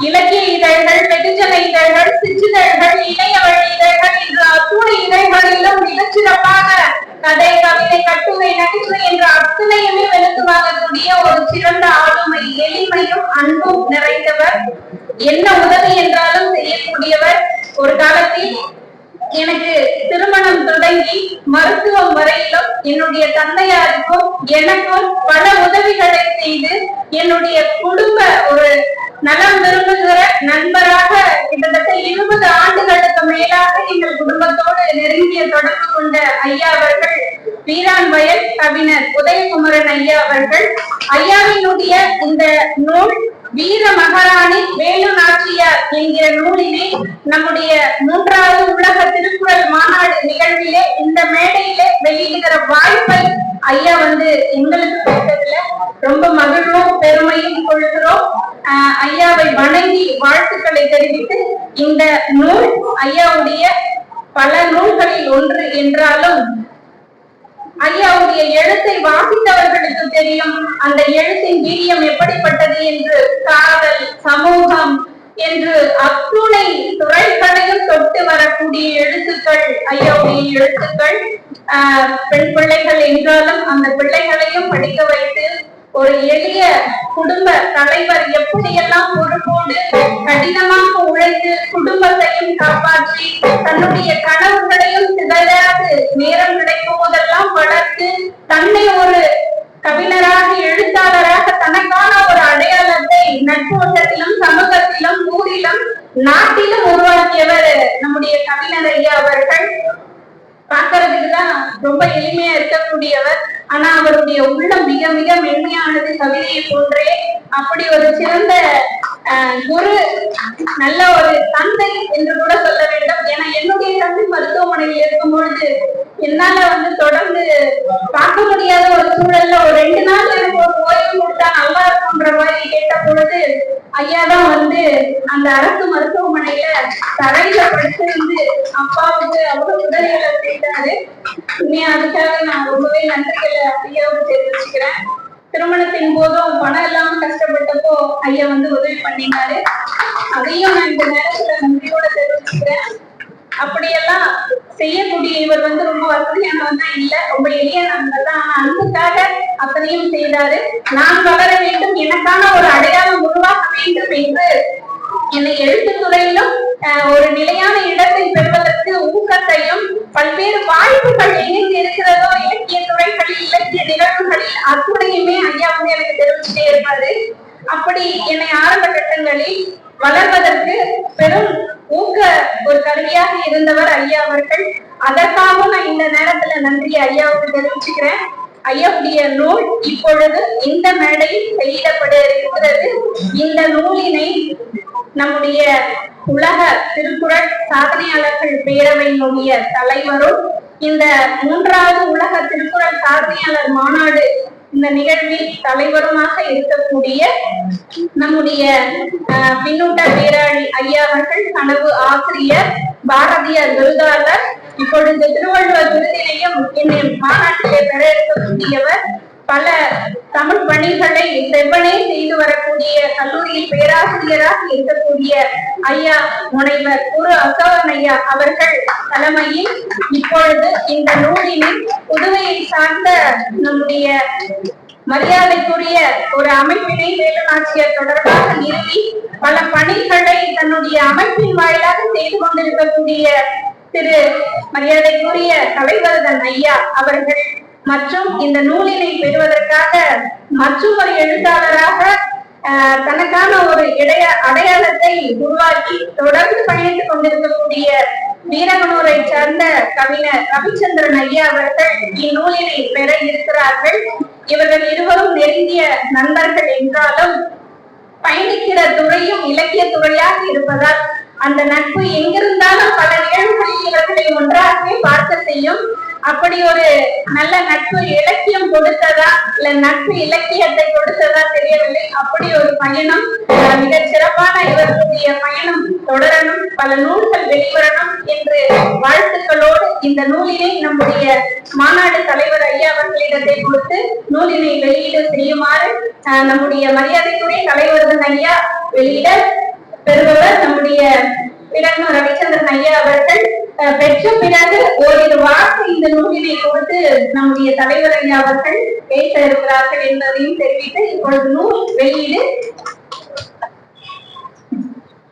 இலக்கிய இதழ்கள் வெகுஜன இதழ்கள் சிற்றிதழ்கள் இணையவழி இதழ்கள் என்ற அத்துணை இதழ்களிலும் மிகச்சிறப்பாக கதை கவிதை கட்டுரை நகைச்சுவை என்ற அத்தனையுமே வெளுத்து வாங்கக்கூடிய ஒரு சிறந்த ஆளுமை எளிமையும் அன்பும் நிறைந்தவர். என்ன உதவி என்றாலும் செய்யக்கூடியவர். ஒரு காலத்தில் எனக்கு திருமணம் தொடங்கி மருத்துவம் வரையிலும் என்னுடைய தந்தையாருக்கும் எனக்கும் பல உதவிகளை செய்து என்னுடைய குடும்ப ஒரு நலம் விரும்புகிற நண்பராக கிட்டத்தட்ட இருபது ஆண்டுகளுக்கு மேலாக எங்கள் குடும்பத்தோடு நெருங்கிய தொடர்பு கொண்ட ஐயா அவர்கள் வீரான் வயல் கவிஞர் உதயகுமரன் ஐயா அவர்கள் ஐயாவினுடைய இந்த நூல் வீர மகாராணி வேலு நாச்சியார் என்கிற நூலினை நம்முடைய மூன்றாவது உலக திருக்குறள் மாநாடு நிகழ்விலே இந்த மேடையிலே வெளியிடுகிற வாய்ப்பை ஐயா வந்து எங்களுக்கு கொடுத்ததுல ரொம்ப மகிழ்வும் பெருமை ஐயாவை வணங்கி வாழ்த்துக்களை தெரிவித்து இந்த நூல் ஐயாவுடைய பல நூல்களில் ஒன்று என்றாலும் ஐயாவுடைய எழுத்தை வாசித்தவர்களுக்கு தெரியும். அந்த எழுத்தின் வீரியம் எப்படிப்பட்டது என்று காதல் சமூகம் என்று அத்துணை துறைகளையும் தொட்டு வரக்கூடிய எழுத்துக்கள் ஐயாவுடைய எழுத்துக்கள். ஆஹ் பெண் பிள்ளைகள் என்றாலும் அந்த பிள்ளைகளையும் படிக்க வைத்து ஒரு எளிய குடும்ப தலைவர் எப்படியெல்லாம் பொறுப்போடு கடினமாக உழைத்து குடும்பத்தையும் காப்பாற்றி தன்னுடைய கனவுகளையும் சிதறாது நேரம் கிடைக்கும் போதெல்லாம் வளர்த்து தன்னை ஒரு கவிஞராக எழுத்தாளராக தனக்கான ஒரு அடையாளத்தை நட்போட்டத்திலும் சமூகத்திலும் ஊரிலும் நாட்டிலும் உருவாக்கியவர் நம்முடைய கவிஞர் ஐயா அவர்கள். பார்க்கறதுக்கு தான் ரொம்ப எளிமையா இருக்கக்கூடியவர். ஆனா அவருடைய உள்ளம் மிக மிக மென்மையானது கவிதையை போன்றே அப்படி ஒரு சிறந்த குரு நல்ல ஒரு தந்தை என்று கூட சொல்ல வேண்டும். ஏன்னா என்னுடைய தந்தை மருத்துவமனையில் இருக்கும் பொழுது என்னால வந்து தொடர்ந்து பார்க்க முடியாத ஒரு சூழல்ல ஒரு ரெண்டு நாள் எனக்கு ஒரு ஓய்வு கொடுத்தா நல்லா இருக்கும்ன்ற மாதிரி கேட்ட பொழுது ஐயா தான் வந்து அந்த அரசு மருத்துவமனையில தரையில படுத்திருந்து அப்பாவுக்கு அவ்வளவு உதவிகளை செய்தாரு இனி அதுக்காக நான் ரொம்பவே நன்றிகளை ஐயாவுக்கு தெரிவிச்சுக்கிறேன். திருமணத்தின் போதும் பணம் இல்லாம கஷ்டப்பட்டப்போ ஐயா வந்து உதவி பண்ணினாரு. அதையும் நான் இந்த நேரத்துல நன்றியோட தெரிவிச்சுக்கிறேன். அப்படியெல்லாம் செய்யக்கூடிய இவர் வந்து ரொம்ப வசதியானவர் தான் இல்ல. ரொம்ப எளியவன் தான். ஆனா அன்புக்காக அத்தனையும் செய்தாரு. நான் வளர வேண்டும். எனக்கான ஒரு அடையாளம் உருவாக்க வேண்டும் என்று என்னை எழுத்துத்துறையிலும் துறையிலும் ஒரு நிலையான இடத்தை பெறுவதற்கு ஊக்கத்தையும் பல்வேறு வாய்ப்புகள் எங்கே இருக்கிறதோ இலக்கிய துறைகளில் இலக்கிய நிகழ்வுகளில் அத்துணையுமே ஐயா வந்து எனக்கு தெரிவிச்சுட்டே இருப்பாரு. அப்படி என்னை ஆரம்ப கட்டங்களில் வளர்வதற்கு பெரும் ஊக்க ஒரு கருவியாக இருந்தவர் ஐயா அவர்கள். அதற்காகவும் நான் இந்த நேரத்துல நன்றி ஐயாவுக்கு தெரிவிச்சுக்கிறேன். ஐயாவுடைய நூல் இப்பொழுது இந்த மேடையில் வெளியிடப்பட இருக்கிறது. இந்த நூலினை நம்முடைய உலக திருக்குறள் சாதனையாளர்கள் பேரவையினுடைய தலைவரும் இந்த மூன்றாவது உலக திருக்குறள் சாதனையாளர் மாநாடு இந்த நிகழ்வில் தலைவருமாக இருக்கக்கூடிய நம்முடைய பின்னூட்ட பேராளி ஐயா அவர்கள் கனவு ஆசிரியர் பாரதியார் விருதாளர் இப்பொழுது திருவள்ளுவர் விருதினையும் இந்த மாநாட்டிலே பெற இருக்கக்கூடியவர் பல தமிழ் பணிகளை செவ்வனே செய்து வரக்கூடிய கல்லூரியில் பேராசிரியராக இருக்கக்கூடிய ஐயா முனைவர் குரு அசோகன் ஐயா அவர்கள் தலைமையில் இப்பொழுது இந்த நூலின் புதுவையை சார்ந்த நம்முடைய மரியாதைக்குரிய ஒரு அமைப்பினை வேலுநாச்சியர் தொடர்பாக நிறுவி பல பணிகளை தன்னுடைய அமைப்பின் வாயிலாக செய்து கொண்டிருக்கக்கூடிய திரு மரியாதைக்குரிய கலைவரதன் ஐயா அவர்கள் மற்றும் இந்த நூலினை பெறுவதற்காக மற்றும் ஒரு எழுத்தாளராக தனக்கான ஒரு இடைய அடையாளத்தை உருவாக்கி தொடர்ந்து பயணித்துக் கொண்டிருக்கக்கூடிய வீரகனூரை சார்ந்த கவிஞர் ரவிச்சந்திரன் ஐயா அவர்கள் இந்நூலினை பெற இருக்கிறார்கள். இவர்கள் இருவரும் நெருங்கிய நண்பர்கள் என்றாலும் பயணிக்கிற துறையும் இலக்கிய துறையாக இருப்பதால் அந்த நட்பு எங்கிருந்தாலும் பல நிகழ்வுகளில் இவர்களை ஒன்றாகவே பார்க்க செய்யும். அப்படி ஒரு நல்ல நட்பு இலக்கியம் கொடுத்ததா இல்ல நட்பு இலக்கியத்தை கொடுத்ததா தெரியவில்லை. அப்படி ஒரு பயணம் மிக மிகச் சிறப்பான இவர்களுடைய பயணம் தொடரணும் பல நூல்கள் வெளிவரணும் என்று வாழ்த்துக்களோடு இந்த நூலினை நம்முடைய மாநாடு தலைவர் ஐயா அவர்களிடத்தை கொடுத்து நூலினை வெளியீடு செய்யுமாறு நம்முடைய மரியாதைக்குரிய தலைவர்கள் ஐயா வெளியிட பெறுபவர் நம்முடைய பிறகு ரவிச்சந்திரன் ஐயா அவர்கள். அஹ், பெற்ற பிறகு ஓரிரு வாக்கு இந்த நூலினை கொடுத்து நம்முடைய தலைவர் ஐயா அவர்கள் பேச இருக்கிறார்கள் என்பதையும் தெரிவித்து இப்பொழுது நூல் வெளியீடு.